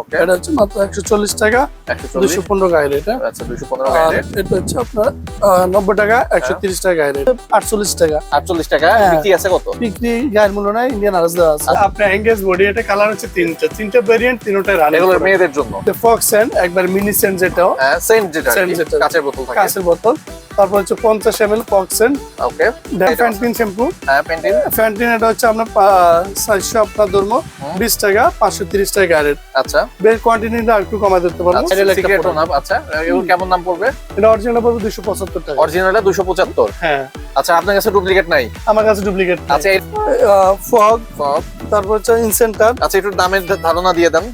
ওকে এটা হচ্ছে মাত্র একশো চল্লিশ টাকা। দুশো পনেরো গায়ের এটা আচ্ছা আর এটা হচ্ছে আপনার আহ, নব্বই টাকা একশো তিরিশ টাকা গায়ের এটা আটচল্লিশ টাকা। আটচল্লিশ টাকা? হ্যাঁ। বিক্রি আছে কত? বিক্রি গায়ের মূল্য নাই ইন্ডিয়ান আরস দেওয়া আছে। আপনার এঙ্গেজ বডি এটা কালার হচ্ছে তিনটা। তিনটা ভেরিয়েন্ট তিনটাই রানিং এগুলো মেয়েদের জন্য। ফক্স স্যান্ড একবার মিনি স্যান্ড যেটাও। হ্যাঁ সেন্ট যেটা কি, যেটা। কাঁচের বোতল থাকে। কাঁচের বোতল। তারপর হচ্ছে পঞ্চাশ এম এল ওকে ফ্যান্টিন শ্যাম্পু হ্যাঁ ফ্যান্টিন এটা হচ্ছে আপনার চারশো আপনার ধর্ম বিশ টাকা পাঁচশো তিরিশ টাকা আচ্ছা। বেশ কোয়ান্টিটিটা একটু কমাই দিতে পারব। আচ্ছা আচ্ছা কেমন দাম পড়বে? এটা অরিজিনাল পড়বে দুশো পঁচাত্তর টাকা। অরিজিনালটা দুশো পঁচাত্তর। হ্যাঁ। আচ্ছা আপনার কাছে ডুপ্লিকেট নাই? আমার কাছে ডুপ্লিকেট আচ্ছা ফগ। সব। তারপর হচ্ছে ইনসেন্টার আচ্ছা একটু দামের ধারণা দিয়ে দেন।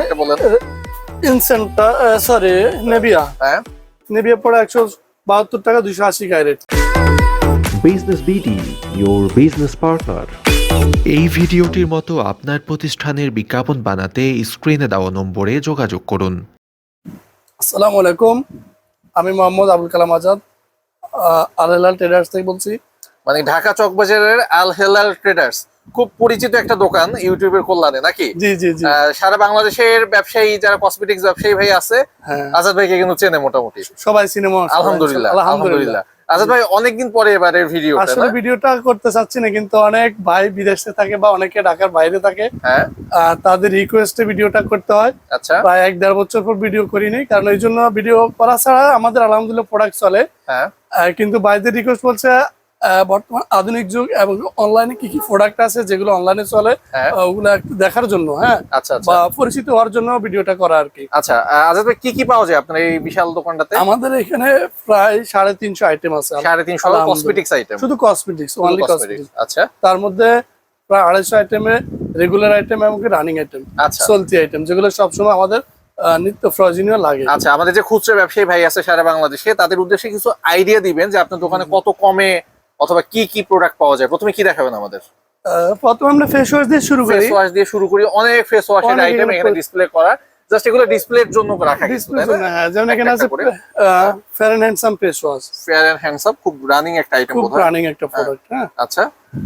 একটা বলেন। ইনসেন্টার সরি নেভিয়া হ্যাঁ। নেভিয়া পড়ে একশো বাহাত্তর টাকা দুশো আশি গাইরেট business BD your business partner এই ভিডিওটির মতো আপনার প্রতিষ্ঠানের বিজ্ঞাপন বানাতে স্ক্রিনে দেওয়া নম্বরে যোগাযোগ করুন। আসসালামু আলাইকুম আমি মোহাম্মদ আবুল কালাম আজাদ আলহেলাল ট্রেডার্স থেকে বলছি। মানে ঢাকা চকবাজারের আল হেলাল ট্রেডার্স। খুব পরিচিত একটা দোকান ইউটিউবের কল্যাণে নাকি? জি জি জি। সারা বাংলাদেশের ব্যবসায়ী যারা কসমেটিক্স ব্যবসায়ী ভাই আছে হ্যাঁ। আজাদ ভাইকে কিন্তু চেনে মোটামুটি। সবাই সিনেমা আলহামদুলিল্লাহ আলহামদুলিল্লাহ। আজাদ ভাই অনেকদিন পরে এবারের ভিডিও আসলে ভিডিওটা করতে চাচ্ছি না কিন্তু অনেক ভাই বিদেশে থাকে বা অনেকে ঢাকার বাইরে থাকে হ্যাঁ। তাদের রিকোয়েস্টে ভিডিওটা করতে হয়। আচ্ছা। প্রায় এক দেড় বছর পর ভিডিও করিনি কারণ এই জন্য ভিডিও করা ছাড়া আমাদের আলহামদুলিল্লাহ প্রোডাক্ট চলে। হ্যাঁ। কিন্তু বাইরের রিকোয়েস্ট বলছে বর্তমান আধুনিক যুগ এবং অনলাইনে কি কি প্রোডাক্ট আছে যেগুলো অনলাইনে চলে হ্যাঁ। ওগুলো দেখার জন্য হ্যাঁ? আচ্ছা আচ্ছা। বা পরিচিত হওয়ার জন্য ভিডিওটা করা আর কি। আচ্ছা আহ, আজাদ ভাই কি কি পাওয়া যায় আপনার এই বিশাল দোকানটাতে? আমাদের এখানে প্রায় সাড়ে তিনশো আইটেম আছে। সাড়ে তিনশো। কসমেটিক্স আইটেম শুধু কসমেটিক্স অনলি কসমেটিক্স আচ্ছা। তার মধ্যে প্রায় আড়াইশো আইটেমে রেগুলার আইটেম এবং রানিং আইটেম আচ্ছা। চলতি আইটেম যেগুলো সবসময় আমাদের নিত্য প্রয়োজনীয় লাগে। আচ্ছা আমাদের যে খুচরা ব্যবসায়ী ভাই আছে সারা বাংলাদেশে তাদের উদ্দেশ্যে কিছু আইডিয়া দিবেন যে আপনার দোকানে কত কমে অথবা কি কি প্রোডাক্ট পাওয়া যায়? প্রথমে কি দেখাবেন আমাদের? প্রথমে আমরা ফেস ওয়াশ দিয়ে শুরু করি। ফেস ওয়াশ দিয়ে শুরু করি। অনেক ফেস ওয়াশের আইটেম এখানে ডিসপ্লে করা। জাস্ট এগুলো ডিসপ্লের জন্য রাখা হ্যাঁ যেমন এখানে আছে fair and handsome face wash fair and handsome খুব রানিং একটা আইটেম খুব রানিং একটা প্রোডাক্ট হ্যাঁ। আচ্ছা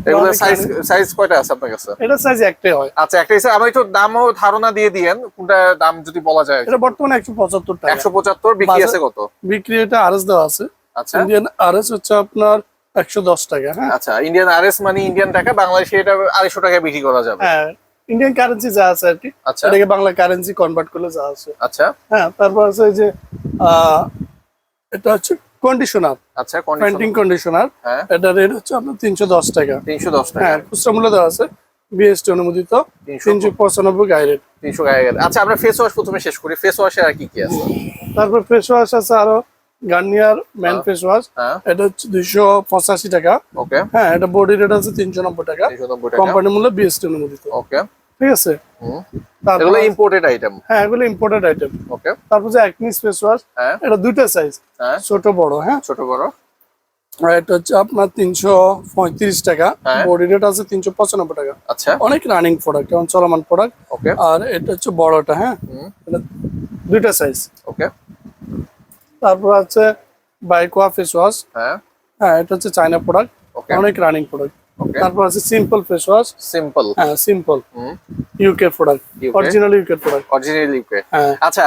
এগুলো সাইজ সাইজ কয়টা আছে আপনার কাছে? এটা সাইজ একটাই হয়। আচ্ছা একটা হিসেবে আমার একটু দামও ধারণা দিয়ে দিয়েন কোনটা দাম যদি বলা যায়। এটা বর্তমানে একশো পঁচাত্তর টাকা। একশো পঁচাত্তর বিক্রি আছে কত? বিক্রি এটা আরএস দেওয়া আছে। আচ্ছা। ইন্ডিয়ান আরএস হচ্ছে আপনার একশো দশ টাকা হ্যাঁ। আচ্ছা ইন্ডিয়ান আরএস মানে ইন্ডিয়ান টাকা বাংলাদেশে এটা আড়াইশো টাকায় বিক্রি করা যাবে। হ্যাঁ ইন্ডিয়ান কারেন্সি যা আছে আর কি আচ্ছা। এটাকে বাংলা কারেন্সি কনভার্ট করলে যা আছে। আচ্ছা। হ্যাঁ তারপর আছে যে এটা হচ্ছে কন্ডিশনার আচ্ছা পেন্টিং কন্ডিশনার হ্যাঁ। এটা রেট হচ্ছে আপনার তিনশো দশ টাকা। তিনশো দশ টাকা। হ্যাঁ খুচরা মূল্য দেওয়া আছে বিএসটি অনুমোদিত তিনশো তিনশো পঁচানব্বই গায়ে রেট তিনশো গায়ে গেলে আচ্ছা আমরা ফেস ওয়াশ প্রথমে শেষ করি ফেস ওয়াশে আর কি কি আছে? তারপর ফেস ওয়াশ আছে আরও গার্নিয়ার ম্যান ফেস ওয়াশ হ্যাঁ এটা হচ্ছে দুইশো পঁচাশি টাকা। ওকে হ্যাঁ এটা বডি রেট আছে তিনশো নব্বই টাকা। কোম্পানি মূল্য বিএসটি অনুমোদিত ওকে ঠিক আছে? এগুলো ইম্পোর্টেড আইটেম হ্যাঁ এগুলো ইম্পোর্টেড আইটেম ওকে তারপর যে একনিস ফেস ওয়াশ হ্যাঁ। এটা দুইটা সাইজ হ্যাঁ। ছোট বড় হ্যাঁ। ছোট বড়। এটা হচ্ছে আপনার তিনশো পঁয়ত্রিশ টাকা। হ্যাঁ। বডি রেট আছে তিনশো পঁচানব্বই টাকা। আচ্ছা। অনেক রানিং প্রোডাক্ট এবং চলমান প্রোডাক্ট ওকে আর এটা হচ্ছে বড়টা হ্যাঁ। এটা দুইটা সাইজ ওকে তারপর আছে বাইকোয়া ফেস ওয়াশ হ্যাঁ। হ্যাঁ এটা হচ্ছে চায়না প্রোডাক্ট ওকে অনেক রানিং প্রোডাক্ট ওকে তারপর আছে সিম্পল ফেস ওয়াশ সিম্পল হ্যাঁ simple UK product original UK product original UK আচ্ছা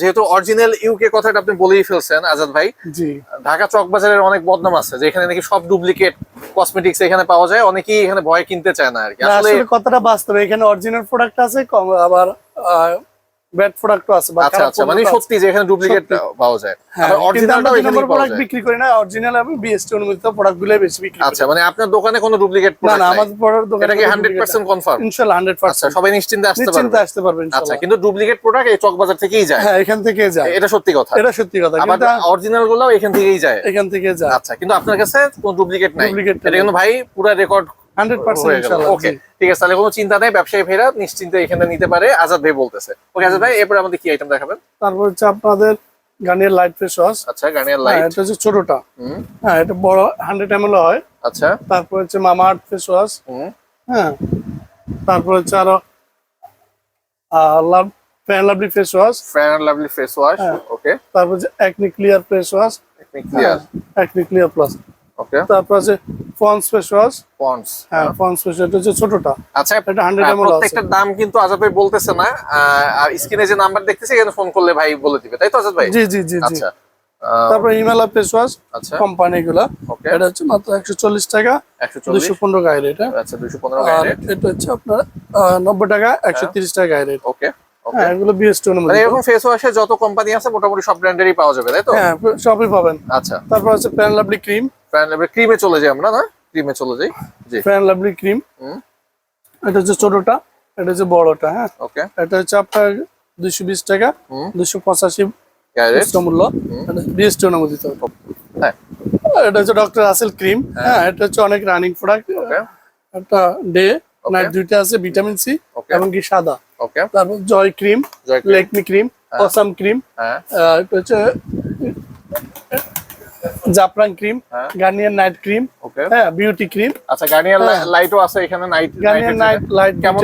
যেহেতু অরিজিনাল ইউকে কথাটা আপনি বলেই ফেলছেন আজাদ ভাই জি। ঢাকা চকবাজারের অনেক বদনাম আছে যে এখানে নাকি সব ডুপ্লিকেট কসমেটিক্স এখানে পাওয়া যায় অনেকেই এখানে ভয় কিনতে চায় না আর কি। আসলে কথাটা বাস্তব এখানে অরিজিনাল প্রোডাক্ট আছে আবার ব্যাড প্রোডাক্টও আছে আচ্ছা আচ্ছা মানে সত্যি যে এখানে ডুপ্লিকেট পাওয়া যায়। হ্যাঁ আবার কিন্তু আমরা অরিজিনালটাও দুই পাওয়া যায়। বিক্রি করি না অরিজিনাল এবং বিএসটি অনুমোদিত প্রোডাক্ট বেশি বিক্রি আচ্ছা মানে আপনার দোকানে কোনো ডুপ্লিকেট প্রোডাক্ট না নাই? আমাদের প্রোডাক্ট দোকানে এটা কি হান্ড্রেড পার্সেন্ট কনফার্ম ইনশাল্লাহ হান্ড্রেড আচ্ছা সবাই নিশ্চিন্তে আসতে নিশ্চিন্তে আসতে পারবেন আচ্ছা কিন্তু ডুপ্লিকেট প্রোডাক্ট এই চকবাজার থেকেই যায়? হ্যাঁ এখান থেকে যায়। এটা সত্যি কথা। এটা সত্যি কথা কিন্তু অরিজিনাল গুলাও এখান থেকেই যায়। এখান থেকে যায়। আচ্ছা কিন্তু আপনার কাছে কোনো ডুপ্লিকেট নাই। এটা কিন্তু ভাই পুরো রেকর্ড ওকে ঠিক আছে তাহলে কোনো চিন্তা নেই ব্যবসায়ী ভাইরা নিশ্চিন্তে এখানে নিতে পারে। আজাদ ভাই বলতেছে। ওকে আজাদ ভাই এরপরে আমাদের কি আইটেম দেখাবেন? তারপর হচ্ছে আপনাদের গার্নিয়ার লাইট ফেস ওয়াশ আচ্ছা গার্নিয়ার হ্যাঁ লাইট এটা হচ্ছে ছোটটা। হ্যাঁ এটা বড় হয়। আচ্ছা। তারপর হচ্ছে মামা আর্ট ফেস ওয়াশ হুম। হ্যাঁ তারপর হচ্ছে আরও লাভ fair and lovely face wash fair and lovely face wash. Okay তারপর হচ্ছে acne clear face wash clear acne clear plus okay তারপর আছে ফন্স ফেস ওয়াশ হ্যাঁ ফন্স ফেস এটা হচ্ছে ছোটটা। আচ্ছা এটা 100 হ্যাঁ, আছে। প্রত্যেকটার দাম কিন্তু আজাদ ভাই বলতেছে না আর স্ক্রিনে যে নাম্বার দেখতেছি এখানে ফোন করলে ভাই বলে দিবে তাই তো আজাদ ভাই? জি জি জি আচ্ছা তারপর হিমালয় ফেস ওয়াশ আচ্ছা। কোম্পানি গুলা। ওকে এটা হচ্ছে মাত্র একশো চল্লিশ টাকা। একশো চল্লিশ? দুশো পনেরো গায়ে রেট হ্যাঁ? আচ্ছা দুশো পনেরো রেট এটা হচ্ছে আপনার আহ, নব্বই টাকা একশো তিরিশ টাকা গায়ে রেট ওকে হ্যাঁ এগুলো বিএসটি মানে অনুমোদিত। এরকম ফেস ওয়াশের যত কোম্পানি আছে মোটামুটি সব ব্র্যান্ডেরই পাওয়া যাবে তাই তো? হ্যাঁ সবই পাবেন। আচ্ছা। তারপর আছে ফ্যান লাভলি ক্রিম ক্রিমে চলে যাই আমরা না? ক্রিমে চলে যাই। জি। Fair and lovely cream hmm. এটা হচ্ছে ছোটটা এটা হচ্ছে বড়টা হ্যাঁ। ওকে এটা হচ্ছে আপনার দুশো বিশ টাকা। দুশো পঁচাশি মূল্য। বিএসটি অনুমোদিত। হ্যাঁ। এটা হচ্ছে ডক্টর আসেল ক্রিম হ্যাঁ। এটা হচ্ছে অনেক রানিং প্রোডাক্ট একটা ডে নাইট দুইটা আছে ভিটামিন সি. এবং কি সাদা। ওকে তারপর Joy cream Lakme cream awesome cream হ্যাঁ। হচ্ছে জাফরান ক্রিম হ্যাঁ। গার্নিয়ার নাইট ক্রিম ওকে হ্যাঁ বিউটি ক্রিম। আচ্ছা গার্নিয়ার হ্যাঁ। লাইটও আছে এখানে নাইট গার্নিয়ার নাইট লাইট কেমন?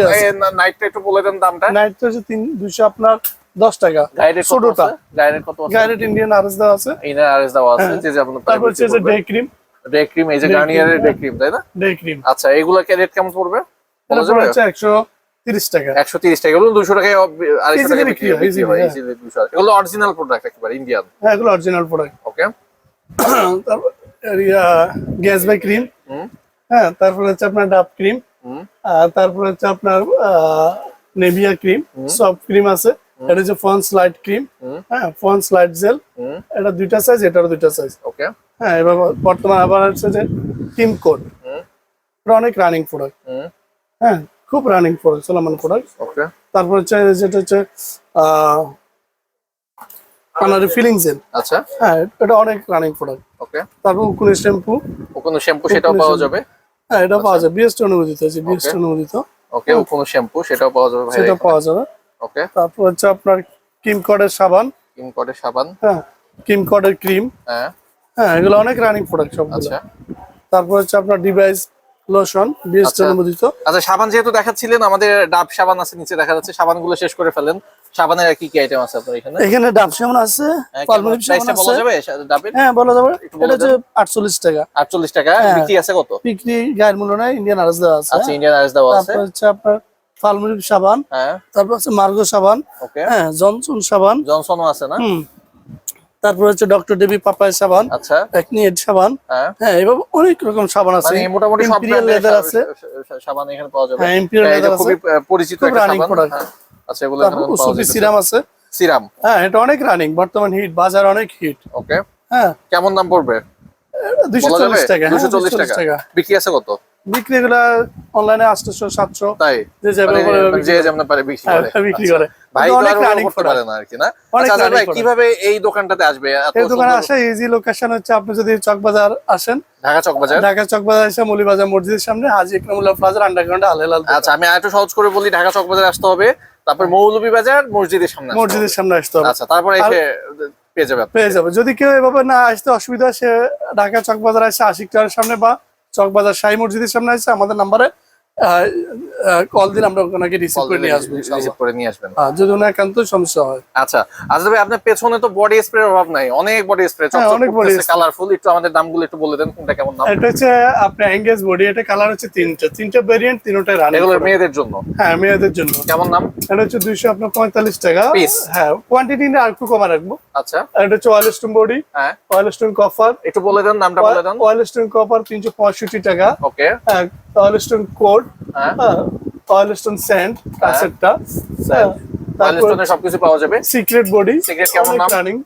নাইটটা একটু বলে দেন দামটা। নাইট হচ্ছে তিন দুশো আপনার দশ টাকা। গাইডের ছোটটা। গাইডের কত গাইরেট ইন্ডিয়ান আরএস দেওয়া আছে। ইনার আরএস দেওয়া আছে হ্যাঁ। যে আপনার তারপর হচ্ছে যে ডে ক্রিম ডে ক্রিম এই যে গার্নিয়ারের ডে ক্রিম তাই না? ডে ক্রিম আচ্ছা এগুলো কে রেট কেমন পড়বে? যাবে? হচ্ছে একশো তিরিশ টাকা। একশো তিরিশ টাকা। এগুলো দুশো টাকায় টাকা বিক্রি হয়, easily, হয় easily 200 টাকা। এগুলো অরিজিনাল প্রোডাক্ট একেবারে ইন্ডিয়ান হ্যাঁ এগুলো অরিজিনাল প্রোডাক্ট ওকে তারপর গ্যাস বাই ক্রিম হ্যাঁ তারপর হচ্ছে আপনার ডাব ক্রিম আর তারপর হচ্ছে আপনার নেভিয়া ক্রিম সফট ক্রিম আছে। এটা হচ্ছে ফন্স লাইট ক্রিম হ্যাঁ ফন্স লাইট জেল এটা দুইটা সাইজ এটারও দুইটা সাইজ ওকে হ্যাঁ এবার বর্তমান আবার হচ্ছে যে টিম কোড এটা অনেক রানিং প্রোডাক্ট হ্যাঁ খুব রানিং প্রোডাক্ট চলমান প্রোডাক্ট ওকে তারপর হচ্ছে যেটা হচ্ছে পানারি ফিলিং জেল আচ্ছা। হ্যাঁ এটা অনেক রানিং প্রোডাক্ট ওকে তারপর উকুনি শ্যাম্পু কোনো শ্যাম্পু সেটাও পাওয়া যাবে? হ্যাঁ এটা পাওয়া যায় বিএসটি অনুমোদিত আছে বিএসটি অনুমোদিত। ওকে কোনো শ্যাম্পু সেটাও পাওয়া যাবে ভাই সেটা পাওয়া যাবে। ওকে তারপর হচ্ছে আপনার কিম কডের সাবান। কিম কটে সাবান। হ্যাঁ কিম কডের ক্রিম হ্যাঁ। হ্যাঁ এগুলো অনেক রানিং প্রোডাক্ট সব আচ্ছা। তারপর হচ্ছে আপনার ডিভাইস লোশন বিএসটি আচ্ছা। অনুমোদিত আচ্ছা সাবান যেহেতু দেখাচ্ছিলেন আমাদের ডাব সাবান আছে নিচে দেখা যাচ্ছে সাবানগুলো শেষ করে ফেলেন। সাবানের কি কি আইটেম আছে আপনার এখানে? এখানে ডাব সাবান আছে হ্যাঁ, পালমোলিভ সাবান টা বলা যাবে ডাবের? হ্যাঁ বলা যাবে। এটা হচ্ছে আটচল্লিশ টাকা। আটচল্লিশ টাকা? হ্যাঁ। বিক্রি আছে কত? বিক্রি গায়ের মূল্য নাই ইন্ডিয়ান আরস দেওয়া আছে। আচ্ছা ইন্ডিয়ান আইস দেওয়া আছে। তারপর হচ্ছে আপনার পালমোলিভ সাবান হ্যাঁ। তারপর হচ্ছে মার্গো সাবান ওকে। হ্যাঁ জনসন সাবান। জনসনও আছে না? তারপর হচ্ছে ডক্টর দেবী পাপাই সাবান আচ্ছা। এড সাবান হ্যাঁ। হ্যাঁ এভাবে অনেক রকম সাবান আছে। মানে মোটামুটি লেদার আছে। সাবান এখানে পাওয়া যাবে। হ্যাঁ ইম্পিরিয়াল হ্যাঁ, লেদার আছে। খুবই পরিচিত খুব একটা সাবান। আচ্ছা এগুলো সিরাম আছে। সিরাম। হ্যাঁ এটা অনেক রানিং বর্তমান হিট বাজার অনেক হিট। ওকে হ্যাঁ। কেমন দাম পড়বে? দুইশো বলা যাবে? চল্লিশ টাকা দুশো চল্লিশ 240 টাকা। বিক্রি আছে কত? বিক্রি এগুলা অনলাইনে আটশো সাতশো তাই? যে মানে বিক্রি যে যেমন পারে বিক্রি হ্যাঁ, করে। বিক্রি আচ্ছা। করে। ভাই কিন্তু অনেক রানিং করতে পারে না আর কি না? আচ্ছা আচ্ছা ভাই কীভাবে এই দোকানটাতে আসবে? এই দোকানে সুন্দর- আসা ইজি লোকেশন হচ্ছে আপনি যদি চকবাজার আসেন। ঢাকা চক বাজার ঢাকা চকবাজার এসে মৌলিবাজার মসজিদের সামনে হাজি ইকরামুল্লাহ প্লাজার আন্ডারগ্রাউন্ড আলহেলাল আচ্ছা আমি আরেকটু সহজ করে বলি ঢাকা চক বাজার আসতে হবে তারপর মৌলভী বাজার মসজিদের সামনে মসজিদের সামনে আসতে হবে। আচ্ছা তারপরে এসে পেয়ে যাবে পেয়ে যাবে। যদি কেউ এভাবে না আসতে অসুবিধা সে ঢাকা চকবাজার আসে আশিক সামনে বা চকবাজার শাহী মসজিদের সামনে আছে আমাদের নাম্বারে কল দিন আমরা ওনাকে রিসিভ করে নিয়ে আসব করে নিয়ে আসবেন। যদি ওনার একান্ত সমস্যা হয়। আচ্ছা আচ্ছা ভাই আপনার পেছনে তো বডি স্প্রের অভাব নাই। অনেক বডি স্প্রে হ্যাঁ, অনেক। কালারফুল একটু আমাদের দামগুলো একটু বলে দেন কোনটা কেমন দাম? এটা হচ্ছে আপনার এঙ্গেজ বডি এটা কালার হচ্ছে তিনটা। তিনটা ভেরিয়েন্ট রানিং এগুলো মেয়েদের জন্য? হ্যাঁ মেয়েদের জন্য। কেমন নাম এটা হচ্ছে দুইশো আপনার পঁয়তাল্লিশ টাকা। Piece। হ্যাঁ কোয়ান্টিটি আর একটু কমা রাখব। আচ্ছা। এটা হচ্ছে অয়েল স্টোন বডি হ্যাঁ। অয়েল স্টোন একটু বলে দেন নামটা বলে দেন। অয়েল স্টোন টাকা। ওকে অয়েল স্টোন কোড হ্যাঁ। অয়েল স্টোন স্যান্ড কাসেটটা। ওয়াইল্ডস্টোনে সবকিছু পাওয়া যাবে। সিক্রেট বডি Secret কেমন দাম? রানিং?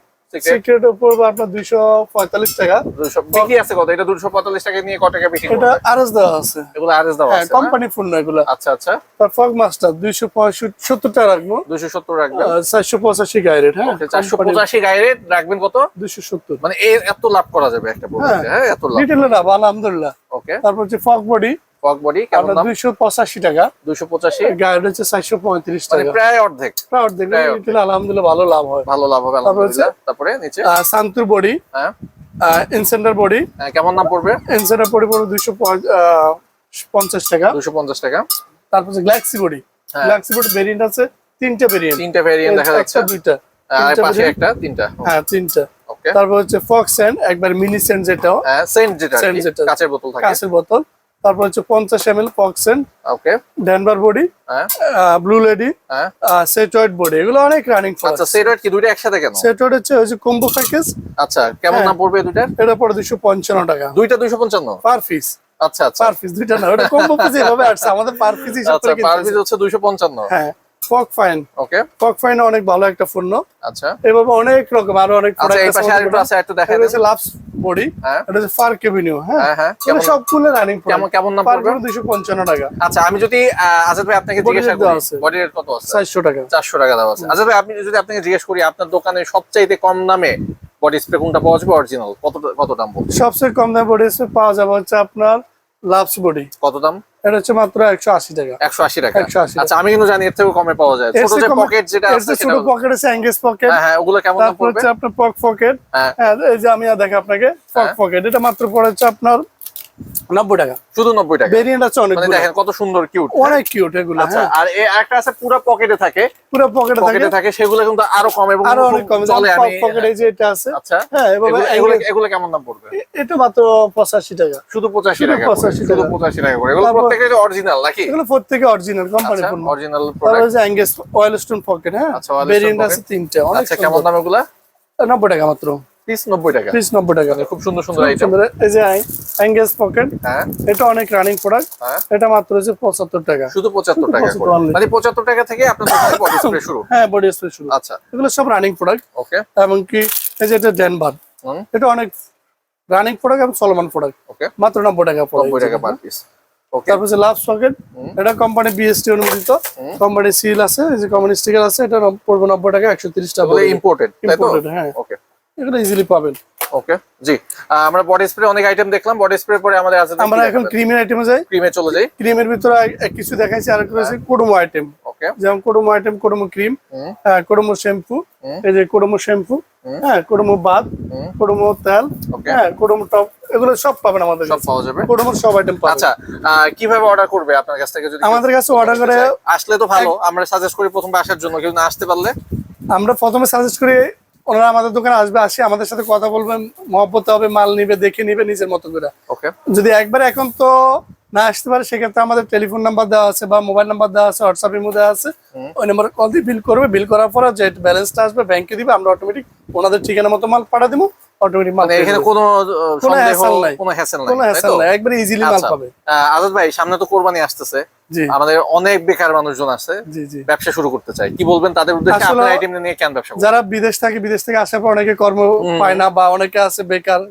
সিক্রেট উপর আপনার দুইশো পঁয়তাল্লিশ টাকা। দুশো বিক্রি আছে কত? এটা দুশো পঁয়তাল্লিশ টাকা নিয়ে কত টাকা বিক্রি এটা আরএস দেওয়া আছে। এগুলো আরএস হ্যাঁ আছে কোম্পানি ফোন না এগুলো। আচ্ছা আচ্ছা। তার ফগ মাস্টার দুইশো পঁয়ষট্টি সত্তর টাকা রাখব। দুশো সত্তর রাখবেন? চারশো পঁচাশি গায়ে রেট হ্যাঁ চারশো পঁচাশি গায়ে রাখবেন কত? দুইশো সত্তর। মানে এর এত লাভ করা যাবে একটা প্রোডাক্টে হ্যাঁ এত লাভ। রিটেলের লাভ আলহামদুলিল্লাহ। ওকে তারপর হচ্ছে ফগ বডি ফগ বডি কেমন দাম? দুইশো পঁচাশি টাকা। দুশো পঁচাশি? গায়ে হচ্ছে চারশো পঁয়ত্রিশ মানে টাকা। প্রায় অর্ধেক। প্রায় রিটেল আলহামদুলিল্লাহ ভালো লাভ হয়। ভালো লাভ হবে আলহামদুলিল্লাহ। তারপরে নিচে? সান্তুর বডি হ্যাঁ। ইনসেন্টার বডি হ্যাঁ, কেমন দাম পড়বে? ইনসেন্টার বডি পড়বে দুইশো পঞ্চাশ টাকা। দুশো পঞ্চাশ টাকা। তারপর গ্যালাক্সি বডি হ্যাঁ। গ্যালাক্সি বডি ভেরিয়েন্ট আছে তিনটা ভেরিয়েন্ট তিনটা ভ্যারিয়েন্ট দেখা যাচ্ছে। একটা দুইটা। আর পাশে একটা তিনটা। হ্যাঁ তিনটা। তারপর হচ্ছে ফক্স সেন্ট একবার মিনি সেন্ট হ্যাঁ সেন্ট যেটা আর যেটা। কাঁচের বোতল থাকে। কাঁচের বোতল। তারপর হচ্ছে পঞ্চাশ M L Fogg's scent okay body হ্যাঁ। ব্লু লেডি হ্যাঁ। সেটয়েড বডি এগুলো অনেক রানিং আচ্ছা সেট কি দুটো একসাথে কেন? সেটয়েড হচ্ছে ওই যে কম্বো প্যাকেজ আচ্ছা কেমন হ্যাঁ। দাম পড়বে দুইটা? এটা পড়ে দুশো পঞ্চান্ন টাকা। দুইটা দুইশো পঞ্চান্ন? পার পিস আচ্ছা আচ্ছা। পার পিস দুইটা না ওটা কম্বো পিস এভাবে আসছে আমাদের পার পিস হিসাব আচ্ছা করে পার পিস হচ্ছে দুইশো পঞ্চান্ন। হ্যাঁ। ফক ফাইন ওকে ফক ফাইন অনেক ভালো একটা পণ্য। আচ্ছা। এভাবে অনেক রকম আরও অনেক আচ্ছা এই পাশে আছে আরেকটু আছে একটু দেখা হচ্ছে লাভস বডি হ্যাঁ। এটা হচ্ছে ফার হ্যাঁ। হ্যাঁ হ্যাঁ। কেমন সব ফুলে রানিং কেমন কেমন নাম পড়বে? দুশো পঞ্চান্ন টাকা। আচ্ছা আমি যদি আজাদ ভাই আপনাকে জিজ্ঞাসা করি বডি রেট কত আছে? চারশো টাকা। চারশো টাকা দেওয়া আছে। আজাদ ভাই আপনি যদি আপনাকে জিজ্ঞেস করি আপনার দোকানে সবচাইতে কম দামে বডি স্প্রে কোনটা পাওয়া যাবে? অরিজিনাল কত কত দাম বলছে সবচেয়ে কম দামে বডি স্প্রে পাওয়া যাবে হচ্ছে আপনার লাভস বডি কত দাম? এটা হচ্ছে মাত্র একশো আশি টাকা। একশো আশি টাকা। 180 আচ্ছা আমি কিন্তু জানি এর থেকে কমে পাওয়া যায়। ছোট যে পকেট যেটা আছে ছোট পকেট আছে অ্যাঙ্গেজ পকেট হ্যাঁ হ্যাঁ ওগুলো কেমন দাম তারপর হচ্ছে আপনার পক পকেট হ্যাঁ। হ্যাঁ এই যে আমি দেখে আপনাকে। পক হ্যাঁ। পকেট এটা মাত্র পড়ে হচ্ছে আপনার নব্বই টাকা। শুধু নব্বই টাকা? ভেরিয়েন্ট আছে অনেক মানে দেখেন কত সুন্দর কিউট অনেক কিউট এগুলো আচ্ছা হ্যাঁ। আর এ একটা আছে পুরো পকেটে থাকে। পুরো পকেটে থাকে। পকেটে থাকে সেগুলো কিন্তু আরও কম এবং আরও অনেক কম। চলে আমি পকেটে যে এটা আছে। আচ্ছা হ্যাঁ এভাবে এগুলো- এগুলো কেমন দাম পড়বে? এটা মাত্র পঁচাশি টাকা। শুধু পঁচাশি শুধু টাকা করে, 85 শুধু টাকা। পঁচাশি টাকা করে। এগুলো প্রত্যেকটা অরিজিনাল নাকি? এগুলো প্রত্যেকে অরিজিনাল কোম্পানি আচ্ছা অরিজিনাল প্রোডাক্ট হচ্ছে অ্যাঙ্গেস অয়েল স্টোন পকেট হ্যাঁ। আচ্ছা, ভেরিয়েন্ট আছে তিনটা অনেক আচ্ছা কেমন দাম এগুলা? নব্বই টাকা মাত্র। পিস টাকা। পিস টাকা খুব সুন্দর সুন্দর আইটেম এই যে অ্যাঙ্গেস পকেট হ্যাঁ। এটা অনেক রানিং প্রোডাক্ট হ্যাঁ। এটা মাত্র হচ্ছে টাকা। শুধু পঁচাত্তর টাকা করে। 75 মানে টাকা থেকে আপনার বডি স্প্রে শুরু। হ্যাঁ বডি স্প্রে শুরু। আচ্ছা। এগুলো সব রানিং প্রোডাক্ট ওকে এবং কি এই যে এটা ডেনভার হুম। এটা অনেক রানিং প্রোডাক্ট এবং চলমান প্রোডাক্ট ওকে মাত্র নব্বই টাকা পড়ে নব্বই টাকা পার পিস ওকে তারপর যে লাভ সকেট এটা কোম্পানি বিএসটি অনুমোদিত। কোম্পানি সিল আছে যে কোম্পানি স্টিকার আছে এটা পড়বে নব্বই টাকা একশো তিরিশ টাকা ইম্পোর্টেড হ্যাঁ। ওকে এগুলো ইজিলি পাবেন। ওকে জি। আমরা বডি স্প্রে অনেক আইটেম দেখলাম। বডি স্প্রে পরে আমাদের আছে আমরা এখন ক্রিমের আইটেমে যাই। ক্রিমে চলে যাই। ক্রিমের ভিতরে কিছু দেখাইছি। আর একটা রয়েছে কোডোমো আইটেম ওকে। যেমন কোডোমো আইটেম কোডোমো ক্রিম হ্যাঁ শ্যাম্পু। এই যে কোডোমো শ্যাম্পু হ্যাঁ কোডোমো বাদ কোডোমো তেল ওকে। হ্যাঁ কোডোমো টপ এগুলো সব পাবেন আমাদের সব কাছে। পাওয়া যাবে। কোডোমোর সব আইটেম পাবেন। আচ্ছা কীভাবে অর্ডার করবে আপনার কাছ থেকে যদি আমাদের কাছে অর্ডার করে আসলে তো ভালো আমরা সাজেস্ট করি প্রথমে আসার জন্য কেউ না আসতে পারলে। আমরা প্রথমে সাজেস্ট করি ওনারা আমাদের দোকানে আসবে আসে আমাদের সাথে কথা বলবেন মহব্বত হবে মাল নিবে দেখে নিবে নিজের মতো করে। যদি একবার এখন তো না আসতে পারে সেক্ষেত্রে আমাদের টেলিফোন নাম্বার দেওয়া আছে বা মোবাইল নাম্বার দেওয়া আছে হোয়াটসঅ্যাপ ইমো দেওয়া আছে। ওই নাম্বারে কল দিয়ে বিল করবে বিল করার পরে যে ব্যালেন্সটা আসবে ব্যাংকে দিবে আমরা অটোমেটিক ওনাদের ঠিকানা মতো মাল পাঠা দিব। অটোমেটিক মাল মানে এখানে কোনো সন্দেহ কোনো হ্যাসেল নাই কোনো হ্যাসেল নাই একবারে ইজিলি মাল আচ্ছা। পাবে। আজাদ ভাই সামনে তো কোরবানি আসতেছে। আমাদের অনেক বেকার মানুষজন আছে। ব্যবসা শুরু করতে চায় কি বলবেন তাদের উদ্দেশ্যে? আপনার আইটেম নিয়ে কেন ব্যবসা যারা বিদেশ থাকে বিদেশ থেকে আসার পর অনেকে কর্ম পায় না বা অনেকে আছে বেকার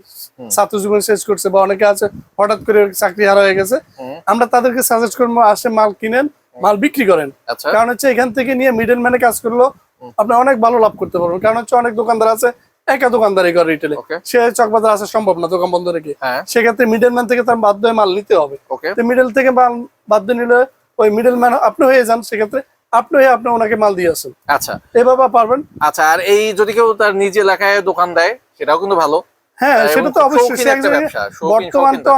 ছাত্র জীবন শেষ করছে বা অনেকে আছে হঠাৎ করে চাকরি হারা হয়ে গেছে। আমরা তাদেরকে সাজেস্ট করব আসে মাল কিনেন মাল বিক্রি করেন। আচ্ছা। কারণ হচ্ছে এখান থেকে নিয়ে মিডল ম্যানে কাজ করল আপনি অনেক ভালো লাভ করতে পারবেন। কারণ হচ্ছে অনেক দোকানদার আছে একা দোকানদারি করে রিটেলে. সে চকবাজার আসা সম্ভব না দোকান বন্ধ রেখে। হ্যাঁ। সেক্ষেত্রে মিডল ম্যান থেকে তার বাধ্য মাল নিতে হবে। মিডল থেকে মাল বাধ্য নিলে ওই মিডল ম্যান আপনি হয়ে যান সেক্ষেত্রে আপনি আপনি ওনাকে মাল দিয়ে আসেন। আচ্ছা। এভাবে পারবেন? আচ্ছা আর এই যদি কেউ তার নিজ এলাকায় দোকান দেয় সেটাও কিন্তু ভালো। হ্যাঁ সেটা তো অবশ্যই বর্তমান তো।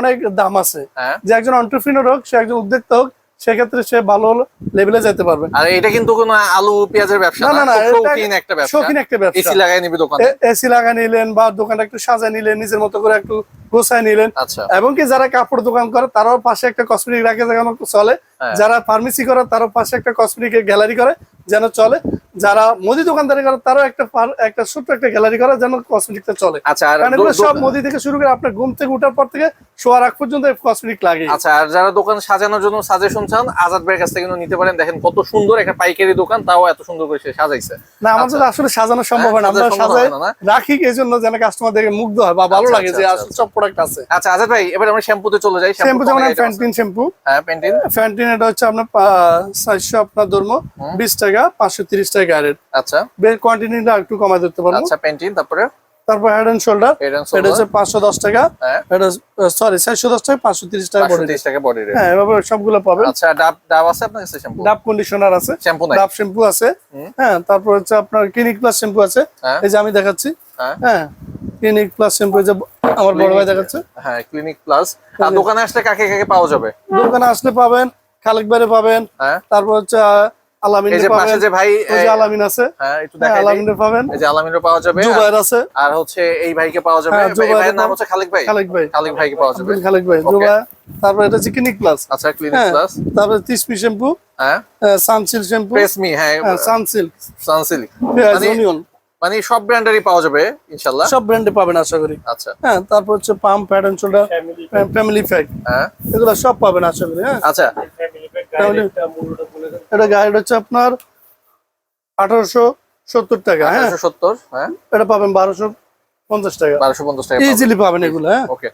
অনেক দাম আছে। হ্যাঁ। যে একজন অন্টারপ্রিনর হোক সে একজন উদ্যোক্তা হোক সেক্ষেত্রে সে ভালো লেভেলে যেতে পারবে। আর এটা কিন্তু কোনো আলু পেঁয়াজের ব্যবসা না, না শৌখিন একটা ব্যবসা। শৌখিন একটা ব্যবসা। এসি লাগাই নিবি দোকান। এসি লাগাই নিলেন বা দোকানটা একটু সাজা নিলেন নিজের মতো করে একটু গোছায় নিলেন। আচ্ছা। এবং কি যারা কাপড় দোকান করে তারাও পাশে একটা কসমেটিক রাখে যেমন চলে। যারা ফার্মেসি করে তারাও পাশে একটা কসমেটিকের গ্যালারি করে যেন চলে। যারা মুদি দোকানদারি করে তারাও একটা একটা ছোট্ট একটা গ্যালারি করে যেন কসমেটিকটা চলে। আচ্ছা সব মুদি থেকে শুরু করে আপনার ঘুম থেকে উঠার পর থেকে শোয়ার আগ পর্যন্ত কসমেটিক লাগে আচ্ছা আর যারা দোকান সাজানোর জন্য সাজেশন চান আজাদ ভাইয়ের কাছ থেকে নিতে পারেন। দেখেন কত সুন্দর একটা পাইকারি দোকান তাও এত সুন্দর করে সাজাইছে। না আমাদের আসলে সাজানো সম্ভব হয় না। হ্যাঁ, আমরা সাজাই? রাখি এই জন্য যেন কাস্টমার দেখে মুগ্ধ হয় বা ভালো আচ্ছা, লাগে আচ্ছা, যে আচ্ছা, আসলে সব প্রোডাক্ট আছে। আচ্ছা আজাদ ভাই এবার আমরা শ্যাম্পুতে চলে যাই। শ্যাম্পু যেমন শ্যাম্পু হ্যাঁ এটা হচ্ছে আপনার চারশো আপনার ধর্ম বিশ টাকা পাঁচশো তিরিশ টাকা রেট আচ্ছা। বের কোয়ান্টিটিটা একটু কমাই দিতে পারব। আচ্ছা পেন্টিন তারপরে? তারপর হেড এন্ড শোল্ডার এটা হচ্ছে পাঁচশো দশ টাকা। হ্যাঁ। এটা সরি চারশো দশ টাকা পাঁচশো তিরিশ টাকা পড়ে 530 টাকা বডি হ্যাঁ এভাবে সবগুলো পাবেন। আচ্ছা ডাব ডাব আছে আপনার কাছে শ্যাম্পু ডাব কন্ডিশনার আছে। শ্যাম্পু ডাব শ্যাম্পু আছে। হ্যাঁ তারপর হচ্ছে আপনার ক্লিনিক প্লাস শ্যাম্পু আছে। হ্যাঁ। এই যে আমি দেখাচ্ছি। হ্যাঁ। হ্যাঁ ক্লিনিক প্লাস শ্যাম্পু যে আমার বড় ভাই দেখাচ্ছে। হ্যাঁ ক্লিনিক প্লাস আর দোকানে আসলে কাকে কাকে পাওয়া যাবে? দোকানে আসলে পাবেন খালেক বাড়ি পাবেন হ্যাঁ। তারপর হচ্ছে আলামিন যে পাবেন। যে ভাই এই- আলামিন আছে। হ্যাঁ একটু হ্যাঁ দেখাই দিই। পাবেন। এই যে আলামিনও পাওয়া যাবে। আর- আছে। আর হচ্ছে এই ভাইকে পাওয়া যাবে। হ্যাঁ, এই জুবাইরের ভাইয়ের নাম নাম- হচ্ছে খালিক ভাই। খালেক ভাই। খালিক ভাইকে পাওয়া যাবে। খালেক ভাই. তারপর এটা হচ্ছে ক্লিনিক প্লাস আচ্ছা ক্লিনিক হ্যাঁ প্লাস তারপরে তিসপি শ্যাম্পু হ্যাঁ। সানসিল শ্যাম্পু প্রেসমি হ্যাঁ। সানসিল সানসিল্ক মানে মানে সব ব্র্যান্ডেরই পাওয়া যাবে ইনশাল্লাহ সব ব্র্যান্ডে পাবেন আশা করি। আচ্ছা। হ্যাঁ তারপর হচ্ছে pump pad and shoulder family pack হ্যাঁ। এগুলো সব পাবেন আশা করি হ্যাঁ। আচ্ছা। তাহলে এটা গাইড হচ্ছে আপনার আঠারোশো সত্তর টাকা হ্যাঁ? সত্তর হ্যাঁ। এটা পাবেন বারোশো পঞ্চাশ টাকা। বারোশো পঞ্চাশ টাকা ইজিলি পাবেন এগুলো হ্যাঁ? ওকে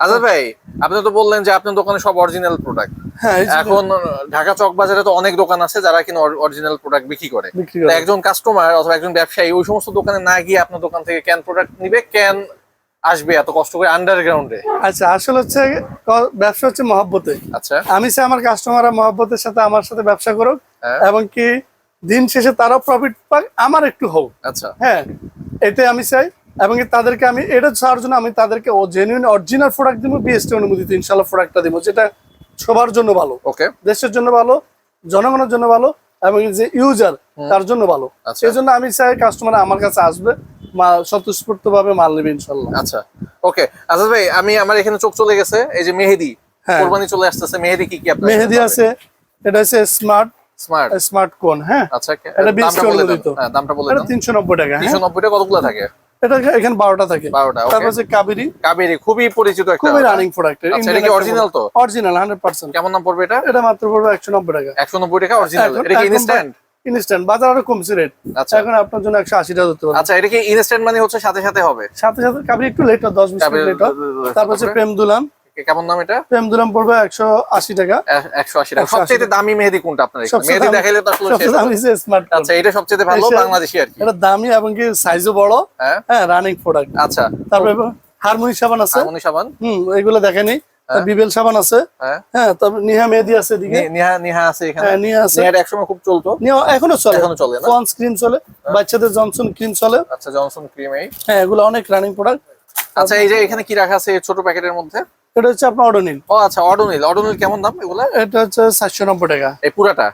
আজাদ ভাই আপনি তো বললেন যে আপনার দোকানে সব অরিজিনাল প্রোডাক্ট হ্যাঁ এখন ঢাকা চক বাজারে তো অনেক দোকান আছে যারা কিনা অরিজিনাল প্রোডাক্ট বিক্রি করে। করে। একজন কাস্টমার অথবা একজন ব্যবসায়ী ওই সমস্ত দোকানে না গিয়ে আপনার দোকান থেকে ক্যান প্রোডাক্ট নিবে ক্যান আসবে এত কষ্ট করে আন্ডারগ্রাউন্ডে আচ্ছা আসলে হচ্ছে ব্যবসা হচ্ছে মহাব্বতে। আচ্ছা। আমি চাই আমার কাস্টমাররা মহাব্বতের সাথে আমার সাথে ব্যবসা করুক হ্যাঁ। এবং কি দিন শেষে তারাও প্রফিট পাক আমার একটু হোক। আচ্ছা। হ্যাঁ এতে আমি চাই। এবং তাদেরকে আমি এটা ছাড়ার জন্য আমি তাদেরকে ও জেনুইন অরিজিনাল প্রোডাক্ট দিব বিএসটি অনুমোদিত ইনশাল্লাহ প্রোডাক্টটা দিব যেটা সবার জন্য ভালো। ওকে দেশের জন্য ভালো জনগণের জন্য ভালো এবং যে ইউজার তার জন্য ভালো। আচ্ছা। সেই জন্য আমি চাই কাস্টমার আমার কাছে আসবে স্বতঃস্ফূর্ত ভাবে মাল নেবে ইনশাল্লাহ। আচ্ছা ওকে। আজাদ ভাই আমি আমার এখানে চোখ চলে গেছে এই যে মেহেদি। হ্যাঁ। কোরবানি চলে আসতেছে মেহেদি কি কি আপনার মেহেদি আছে এটা হচ্ছে স্মার্ট স্মার্ট স্মার্ট কোন হ্যাঁ। আচ্ছা এটা দামটা। হ্যাঁ, দামটা বলে টাকা তিনশো কতগুলো থাকে। এটা এখানে বারোটা থাকে। 12টা, okay. তারপর হচ্ছে কাবেরি। কাবেরি খুবই পরিচিত একটা খুবই রানিং প্রোডাক্ট আচ্ছা, এটা কি তো? অরিজিনাল হান্ড্রেড পার্সেন্ট কেমন নাম পড়বে এটা? এটা মাত্র পড়বে একশো নব্বই টাকা। একশো নব্বই টাকা অরিজিনাল এটা কি ইনস্ট্যান্ট ইনস্ট্যান্ট বাজার আরও কমছে রেট আচ্ছা। এখন আপনার জন্য একশো আশি টাকা ধরতে পারবেন আচ্ছা এটা কি ইনস্ট্যান্ট মানে হচ্ছে সাথে সাথে হবে? সাথে সাথে একটু লেট হয় দশ বিশ মিনিট লেট হয়। তারপর হচ্ছে প্রেম দুলাম। কেমন নাম এটা? প্রেম দুলাম পড়বে একশো আশি টাকা। এ- একশো আশি টাকা। সবচেয়ে দামি মেহেদি কোনটা আপনার? মেহেদি দেখাইলে তো আসলে শেষ সবচেয়ে হবে। স্মার্ট আচ্ছা এটা সবচেয়ে ভালো বাংলাদেশি আর কি? এটা দামি এবং কি সাইজও বড়। হ্যাঁ। হ্যাঁ রানিং প্রোডাক্ট আচ্ছা। তারপরে হারমোনি সাবান আছে। হারমোনি সাবান। হুম এগুলো দেখেনি। বিবেল সাবান আছে। হ্যাঁ। হ্যাঁ তারপর নিহা মেহেদি আছে এদিকে। নিহা নিহা আছে এখানে। হ্যাঁ নিহা আছে। নিহার একসময় খুব চলতো। নিহা এখনও চলে। এখনও চলে না? ফন্স ক্রিম চলে বাচ্চাদের জনসন ক্রিম চলে। আচ্ছা জনসন ক্রিম এই। হ্যাঁ এগুলো অনেক রানিং প্রোডাক্ট আচ্ছা এই যে এখানে কি রাখা আছে ছোট প্যাকেটের মধ্যে? এটা হচ্ছে আপনার অর্ডার নিন ও আচ্ছা অর্ডোনিল অর্ডোনিল কেমন দাম এগুলা? এটা হচ্ছে সাতশো নব্বই টাকা। এই পুরাটা?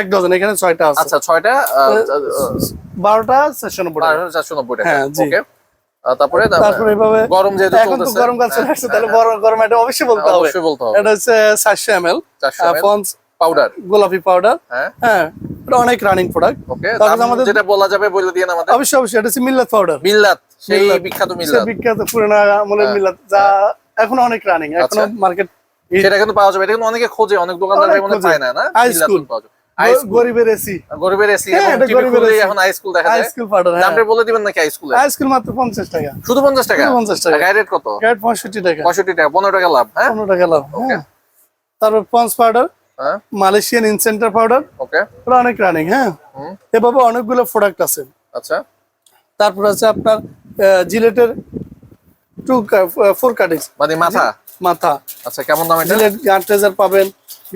এক ডজন এখানে ছয়টা আছে। আচ্ছা ছয়টা বারোটা সাতশো নব্বই টাকা। চারশো নব্বই টাকা। হ্যাঁ, ওকে তারপরে তারপরে এভাবে গরম যেহেতু এখন তো গরম কাল চলে হ্যাঁ, আসছে তাহলে বড় গরম এটা অবশ্যই বলতে হবে। অবশ্যই বলতে হবে। এটা হচ্ছে সাতশো এম এল 400 ml পাউডার গোলাপি পাউডার হ্যাঁ। হ্যাঁ এটা অনেক রানিং প্রোডাক্ট ওকে তারপরে আমাদের- যেটা বলা যাবে বলে দিয়ে আমাদের। অবশ্যই অবশ্যই এটা হচ্ছে মিল্লাত পাউডার মিল্লাত সেই বিখ্যাত মিল্লাত। বিখ্যাত পুরোনো আমলের হ্যাঁ, মিল্লাত যা এখনও অনেক রানিং এখনও আচ্ছা। মার্কেট সেটা কিন্তু পাওয়া যাবে এটা কিন্তু অনেকে খোঁজে অনেক দোকানদার অনেক পায় না না? মিল্লাত পাওয়া যাবে। হাই স্কুল গরিবের এসি গরিবের এসি এবং এটা টিভি গরিবের খুললেই AC এখন হাই দেখা যায়। স্কুল পাউডার বলে দিবেন নাকি হাই স্কুলে মাত্র পঞ্চাশ টাকা। শুধু পঞ্চাশ টাকা? 50 টাকা। গাইড কত? গ্যাট পঁয়ষট্টি টাকা। পঁয়ষট্টি টাকা পনেরো টাকা লাভ হ্যাঁ? পনেরো টাকা লাভ তারপর পাউডার মালয়েশিয়ান ইনসেন্টার পাউডার ওকে অনেক রানিং হ্যাঁ। এভাবে অনেকগুলো প্রোডাক্ট আছে। আচ্ছা। তারপর আছে আপনার জিলেটের টু ফোর কাটিস মানে মাথা? মাথা। আচ্ছা কেমন দাম এটা? জিলেট ট্রেজার পাবেন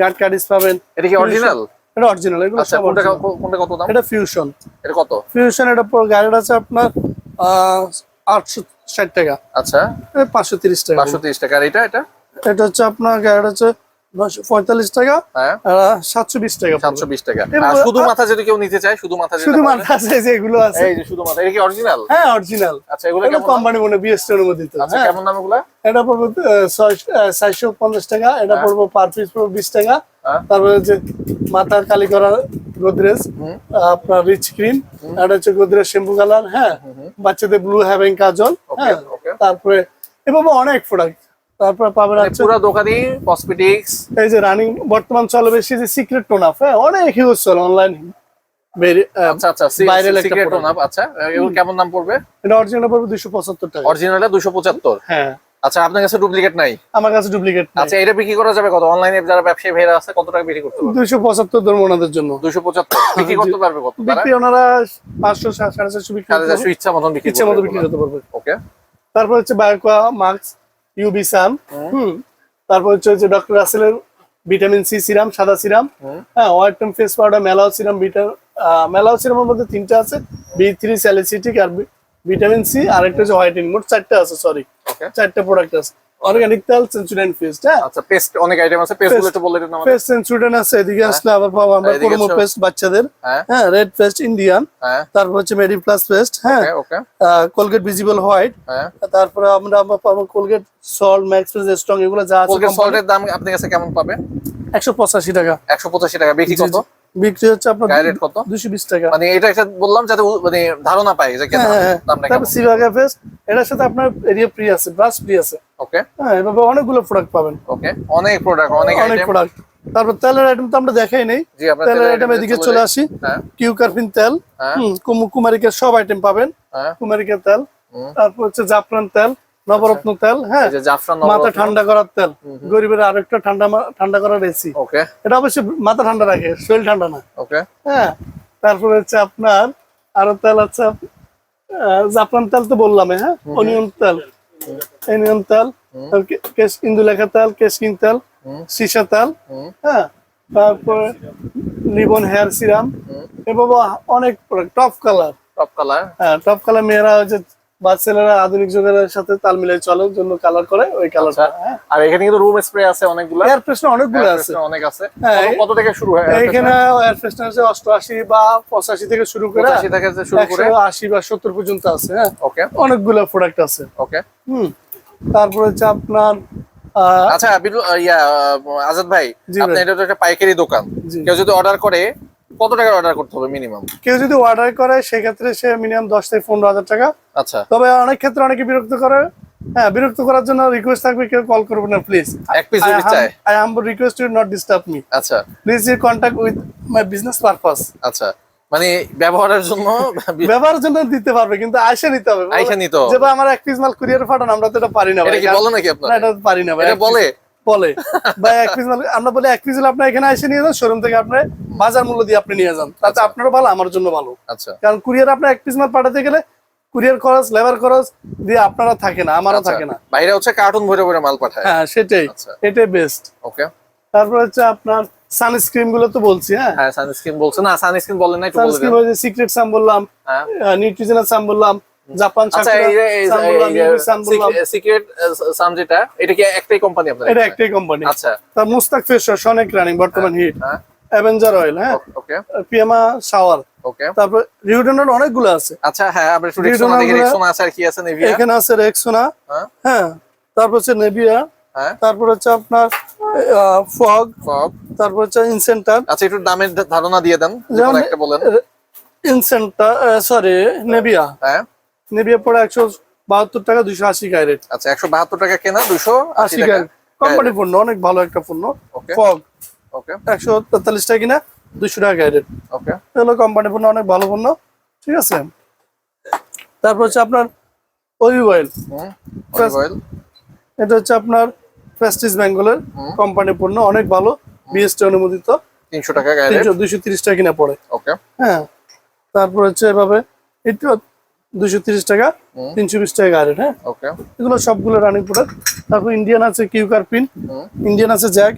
গান কাটিস পাবেন। এটা কি অরিজিনাল এটা অরিজিনাল এগুলো আচ্ছা সব কোনটা কোনটা কত দাম? এটা ফিউশন এটা কত? ফিউশন এটা গাড়ির আছে আপনার আটশো ষাট টাকা। আচ্ছা। পাঁচশো তিরিশ টাকা। পাঁচশো তিরিশ টাকা। আর এটা এটা? এটা হচ্ছে আপনার গাড়িটা হচ্ছে নশো পঁয়তাল্লিশ টাকা হ্যাঁ। সাতশো বিশ টাকা পড়বে। সাতশো বিশ টাকা। আর শুধু মাথা যদি কেউ নিতে চায় শুধু মাথা যেটা শুধু মাথা আছে যে এগুলো আছে। এই যে শুধু মাথা এটা কি অরিজিনাল হ্যাঁ অরিজিনাল আচ্ছা এগুলো কেমন কোম্পানি মনে বিএসটি অনুমোদিত আচ্ছা হ্যাঁ। কেমন দাম এগুলা? এটা পড়বে চারশো পঞ্চাশ টাকা এটা পড়বে পার পিস পড়বে বিশ টাকা। তারপরে হচ্ছে মাথা কালি করা গোদরেজ আপনার রিচ ক্রিম এটা হচ্ছে গোদরেজ শ্যাম্পু কালার হ্যাঁ। বাচ্চাদের ব্লু হ্যাভেন কাজল হ্যাঁ। তারপরে এভাবে অনেক প্রোডাক্ট তারপরে পাবেন মানে হচ্ছে পুরো দোকানি কসমেটিক্স এই যে রানিং বর্তমান চলে বেশি যে সিক্রেট হ্যাঁ অনেক চলে অনলাইন আচ্ছা আচ্ছা সিক্রেট আচ্ছা। কেমন দাম পড়বে? এটা অরিজিনাল পড়বে দুশো পঁচাত্তর টাকা। অরিজিনালটা দুশো পঁচাত্তর। হ্যাঁ। আচ্ছা আপনার কাছে ডুপ্লিকেট নাই? আমার কাছে ডুপ্লিকেট আচ্ছা এটা বিক্রি করা যাবে কত? অনলাইনে যারা ব্যবসায়ী ভাইরা আছে কত টাকা বিক্রি করতে পারবে? দুশো পঁচাত্তর ওনাদের জন্য। দুশো পঁচাত্তর। বিক্রি করতে পারবে কত? বিক্রি ওনারা পাঁচশো সাড়ে চারশো বিক্রি করতে চারশো ইচ্ছা মতন বিক্রি ইচ্ছে মতো বিক্রি করতে পারবে। ওকে তারপর হচ্ছে বায়োকোয়া ইউবি সান হুম। তারপর হচ্ছে হচ্ছে ডক্টর রাসেলের ভিটামিন সি সিরাম সাদা সিরাম। হ্যাঁ ওয়াইটম ফেস পাউডার মেলাও সিরাম ভিটা মেলাও সিরামের মধ্যে তিনটা আছে। বি থ্রি স্যালিসিটিক আর ভিটামিন সি আর একটা হচ্ছে হোয়াইটিং মোট চারটা আছে সরি ওকে চারটা প্রোডাক্ট আছে। অর্গানিক তেল সেঞ্চুরিয়ান পেস্ট হ্যাঁ? আচ্ছা পেস্ট অনেক আইটেম আছে পেস্ট বলে দিন আমাদের। পেস্ট সেঞ্চুরিয়ান আছে এদিকে আসলে আবার পাবো আমরা কোরমো পেস্ট বাচ্চাদের। হ্যাঁ। হ্যাঁ রেড পেস্ট ইন্ডিয়ান হ্যাঁ। তারপর হচ্ছে মেডি প্লাস পেস্ট হ্যাঁ? ওকে কোলগেট ভিজিবল হোয়াইট হ্যাঁ। তারপরে আমরা আমরা পাবো Colgate salt max fresh strong এগুলো যা আছে কোলগেট সল্টের দাম আপনার কাছে কেমন পাবে? একশো পঁচাশি টাকা। একশো পঁচাশি টাকা। বিক্রি কত। বিক্রি হচ্ছে আপনার রেট কত? দুশো বিশ টাকা। মানে এটা একটা বললাম যাতে মানে ধারণা পাই যে কেন হ্যাঁ, হ্যাঁ। দামটা তারপর সিভাগা পেস্ট এটার সাথে আপনার এরিয়া ফ্রি আছে ব্রাশ ফ্রি আছে। ওকে হ্যাঁ এভাবে অনেকগুলো প্রোডাক্ট পাবেন। ওকে অনেক প্রোডাক্ট অনেক অনেক প্রোডাক্ট তারপর তেলের আইটেম তো আমরা দেখাই নেই। জি আপনার তেলের আইটেম এদিকে চলে আসি। কিউ কার্পিন তেল হ্যাঁ। হুম, কুমু- সব আইটেম পাবেন। কুমারিকের তেল। তারপর হচ্ছে জাফরান তেল। নবরত্ন তেল হ্যাঁ? মাথা ঠান্ডা করার তেল। গরিবের আরেকটা ঠান্ডা ঠান্ডা করার এসি এটা অবশ্যই মাথা ঠান্ডা রাখে শরীর ঠান্ডা না। ওকে। হ্যাঁ? তারপরে হচ্ছে আপনার আরও তেল আছে জাফরান তেল তো বললাম হ্যাঁ? অনিয়ন তেল। অনিয়ন তেল ইন্দুলেখা তেল কেশকিং তেল সীসা তেল হ্যাঁ? তারপরে লিবন হেয়ার সিরাম এভাবে অনেক টপ কালার টপ কালার হ্যাঁ টপ কালার মেয়েরা হচ্ছে বাচ্চারা আধুনিক যুগের সাথে তাল মিলাই চলার জন্য কালার করে ওই আচ্ছা। আর এখানে কিন্তু রুম স্প্রে আছে অনেকগুলো। এয়ার ফ্রেশনার অনেকগুলো আছে। অনেক আছে। হ্যাঁ, কত- থেকে শুরু হয় এইখানে এয়ার ফ্রেশনার আছে অষ্টআশি বা পঁচাশি থেকে শুরু করে পঁচাশি থেকে শুরু করে। একশো আশি বা সত্তর পর্যন্ত আছে হ্যাঁ। ওকে অনেকগুলো প্রোডাক্ট আছে। ওকে হুম। তারপর হচ্ছে আপনার আচ্ছা ইয়া আজাদ ভাই আপনি এটা তো একটা পাইকারি দোকান। কেউ যদি অর্ডার করে কত টাকার অর্ডার করতে হবে মিনিমাম কেউ যদি অর্ডার করে সেক্ষেত্রে সে মিনিমাম দশ থেকে পনেরো হাজার টাকা। আচ্ছা। তবে অনেক ক্ষেত্রে অনেকে বিরক্ত করে। হ্যাঁ বিরক্ত করার জন্য রিকোয়েস্ট থাকবে কেউ কল করবে না প্লিজ এক পিস যদি চায়। I am request you not disturb me আচ্ছা। Please you contact with my business purpose আচ্ছা। মানে ব্যবহারের জন্য ব্যবহারের জন্য দিতে পারবে কিন্তু আয়সা নিতে হবে। আইসা নিতে হবে। যে ভাই আমার এক পিস মাল কুরিয়ার পাঠান আমরা তো এটা পারি না এটা কি বলে নাকি আপনার? এটা পারি না ভাই এটা বলে? বলে। ভাই এক পিস মাল আমরা বলি এক পিস হলে আপনি এখানে এসে নিয়ে যান শোরুম থেকে আপনি বাজার মূল্য দিয়ে আপনি নিয়ে যান। তাতে আপনারও ভালো আমার জন্য ভালো। আচ্ছা। কারণ কুরিয়ার আপনি এক পিস মাল পাঠাতে গেলে কুরিয়ার খরচ লেবার খরচ দিয়ে আপনারা থাকে না আমারও আচ্ছা। থাকে না। বাইরে হচ্ছে কার্টুন ভরে ভরে মাল পাঠায়। হ্যাঁ সেটাই। আচ্ছা। এটাই বেস্ট ওকে তারপর হচ্ছে আপনার সানস্ক্রিনগুলো তো বলছি হ্যাঁ? হ্যাঁ সানস্ক্রিন বলছে। না সানস্ক্রিন বলেন না একটু বলে সানস্ক্রিন সিক্রেট সাম বললাম হ্যাঁ। নিউট্রিজেনাল সাম বললাম জাপান আচ্ছা সিক্রেট সাম যেটা এটা কি একটাই কোম্পানি আপনার এটা একটাই কোম্পানি আচ্ছা। তার মুস্তাক ফেস ওয়াশ অনেক রানিং বর্তমান হিট অ্যাভেঞ্জার অয়েল হ্যাঁ? ওকে পিএমা শাওয়ার ওকে তারপর রিউডেনের অনেকগুলো আছে। আচ্ছা হ্যাঁ আমরা একটু রেক্সোনা দেখি রেক্সোনা আছে আর কি আছে নেভিয়া এখানে আছে রেক্সোনা হ্যাঁ। হ্যাঁ তারপর হচ্ছে নেভিয়া হ্যাঁ। তারপর হচ্ছে আপনার ফগ ফগ তারপর হচ্ছে ইনসেন্টার আচ্ছা একটু দামের ধারণা দিয়ে দেন যেমন যেমন একটা বলেন। ইনসেন্টার সরি নেভিয়া হ্যাঁ। নেভিয়া পড়ে একশো বাহাত্তর টাকা দুইশো আশি গায়ে রেট আচ্ছা একশো বাহাত্তর টাকা কেনা দুশো আশি গায়ে কোম্পানি পণ্য অনেক ভালো একটা পণ্য। ওকে। ফগ। ওকে। একশো তেতাল্লিশ টাকা কিনা দুশো টাকা গায়ে রেট ওকে এগুলো কোম্পানি পণ্য অনেক ভালো পণ্য। ঠিক আছে? তারপর হচ্ছে আপনার অলিভ অয়েল এটা হচ্ছে আপনার প্রেস্টিজ বেঙ্গলের কোম্পানি পণ্য অনেক ভালো বিএসটি অনুমোদিত। তিনশো টাকা দুইশো তিরিশ টাকা কিনা পড়ে। ওকে। হ্যাঁ তারপর হচ্ছে এভাবে একটু দুশো তিরিশ টাকা তিনশো বিশ টাকা গাড়ি হ্যাঁ? এগুলো সবগুলো রানিং প্রোডাক্ট তারপর ইন্ডিয়ান আছে কিউকার পিন ইন্ডিয়ান আছে জ্যাক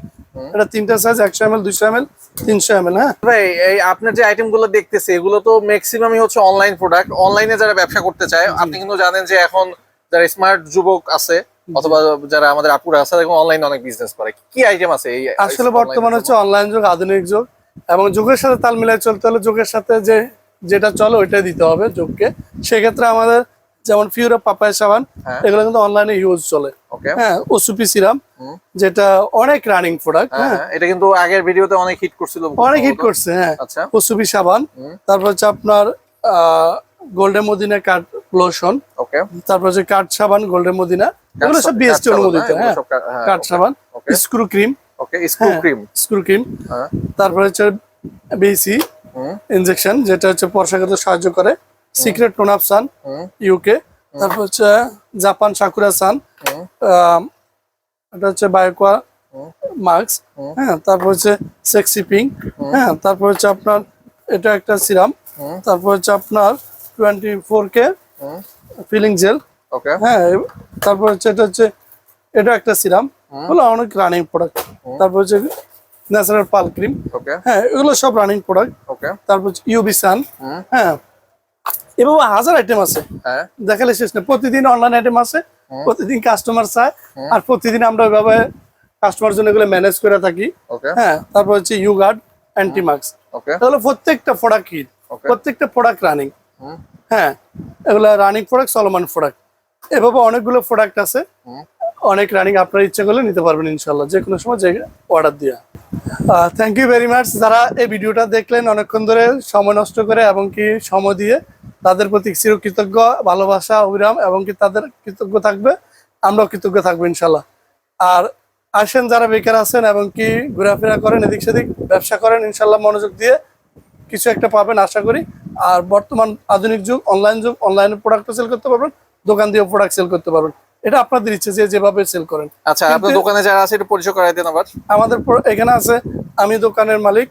এটা তিনটা সাইজ একশো এম এল দুশো এম এল তিনশো এম এল হ্যাঁ? ভাই এই আপনার যে আইটেমগুলো দেখতেছি এগুলো তো ম্যাক্সিমামই হচ্ছে অনলাইন প্রোডাক্ট অনলাইনে যারা ব্যবসা করতে চায় আপনি কিন্তু জানেন যে এখন যারা স্মার্ট যুবক আছে অথবা যারা আমাদের আপুরা আছে এখন অনলাইনে অনেক বিজনেস করে। কি আইটেম আছে এই আসলে বর্তমানে হচ্ছে অনলাইন যুগ আধুনিক যুগ এবং যুগের সাথে তাল মিলাই চলতে হলে যুগের সাথে যে যেটা চলে ওইটাই দিতে হবে যুগকে সেক্ষেত্রে আমাদের যেমন ফিউরা পাপায় সাবান হ্যাঁ। এগুলো কিন্তু অনলাইনে ইউজ চলে। ওকে হ্যাঁ ওসুপি সিরাম যেটা অনেক রানিং প্রোডাক্ট হ্যাঁ হ্যাঁ। হ্যাঁ, এটা কিন্তু আগের ভিডিওতে অনেক হিট করছিল অনেক হিট করছে হ্যাঁ। আচ্ছা। ওসুপি সাবান তারপর হচ্ছে আপনার গোল্ডেন মদিনা কাঠ লোশন ওকে তারপর হচ্ছে কাঠ সাবান গোল্ডেন মদিনা এগুলো সব বিএসটি অনুমোদিত হ্যাঁ কাঠ সাবান স্ক্রু ক্রিম ওকে স্ক্রু হ্যাঁ ক্রিম স্ক্রু ক্রিম হ্যাঁ। তারপর হচ্ছে বিসি ইনজেকশন যেটা হচ্ছে পর্ষাগত সাহায্য করে secret tone up sun UK তারপর হচ্ছে জাপান সাকুরা সান এটা হচ্ছে বায়োকোয়া। মাস্ক হ্যাঁ তারপর হচ্ছে সেক্সি পিঙ্ক হ্যাঁ তারপর হচ্ছে আপনার এটা একটা সিরাম তারপর হচ্ছে আপনার twenty four K peeling gel okay হ্যাঁ তারপর হচ্ছে এটা হচ্ছে এটা একটা সিরাম এগুলো অনেক রানিং প্রোডাক্ট তারপর হচ্ছে ন্যাচারাল পাল ক্রিম। ওকে হ্যাঁ এগুলো সব রানিং প্রোডাক্ট ওকে তারপর ইউবি সান হ্যাঁ এভাবে হাজার আইটেম আছে। হ্যাঁ। দেখালে শেষ না। প্রতিদিন অনলাইন আইটেম আছে। প্রতিদিন কাস্টমার চায়। আর প্রতিদিন আমরা ওইভাবে কাস্টমার জন্য এগুলো ম্যানেজ করে থাকি। হ্যাঁ তারপর হচ্ছে ইউগার্ড অ্যান্টিমাক্স ওকে তাহলে প্রত্যেকটা প্রোডাক্ট Okay. প্রত্যেকটা প্রোডাক্ট রানিং হ্যাঁ এগুলো রানিং প্রোডাক্ট চলমান প্রোডাক্ট এভাবে অনেকগুলো প্রোডাক্ট আছে। অনেক রানিং আপনার ইচ্ছা করলে নিতে পারবেন ইনশাল্লাহ যে কোনো সময় যে অর্ডার দিয়া। থ্যাংক ইউ ভেরি মাচ যারা এই ভিডিওটা দেখলেন অনেকক্ষণ ধরে সময় নষ্ট করে এবং কি সময় দিয়ে তাদের প্রতি চিরকৃতজ্ঞ, ভালোবাসা, অবিরাম এবং কি তাদের কৃতজ্ঞ থাকবে, আমরাও কৃতজ্ঞ থাকব ইনশাল্লাহ আর আসেন যারা বেকার আছেন এবং কি ঘোরাফেরা করেন, এদিক সেদিক ব্যবসা করেন ইনশাল্লাহ মনোযোগ দিয়ে কিছু একটা পাবেন আশা করি। আর বর্তমান আধুনিক যুগ অনলাইন যুগ অনলাইনে প্রোডাক্টও সেল করতে পারবেন, দোকান দিয়েও প্রোডাক্ট সেল করতে পারবেন। এটা আপনাদের ইচ্ছে যে যেভাবে সেল করেন। আচ্ছা আপনার দোকানে যারা আছে একটু পরিচয় করাই দেন আবার। আমাদের এখানে আছে আমি দোকানের মালিক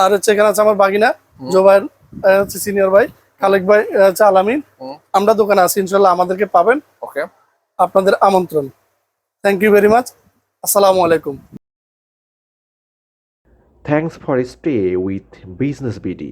আর হচ্ছে এখানে আছে আমার বাগিনা জোবাইর হচ্ছে সিনিয়র ভাই খালেক ভাই হচ্ছে আলামিন। আমরা দোকানে আছি ইনশাল্লাহ আমাদেরকে পাবেন। ওকে। আপনাদের আমন্ত্রণ। থ্যাংক ইউ ভেরি মাচ আসসালামু আলাইকুম। Thanks for stay with Business BD.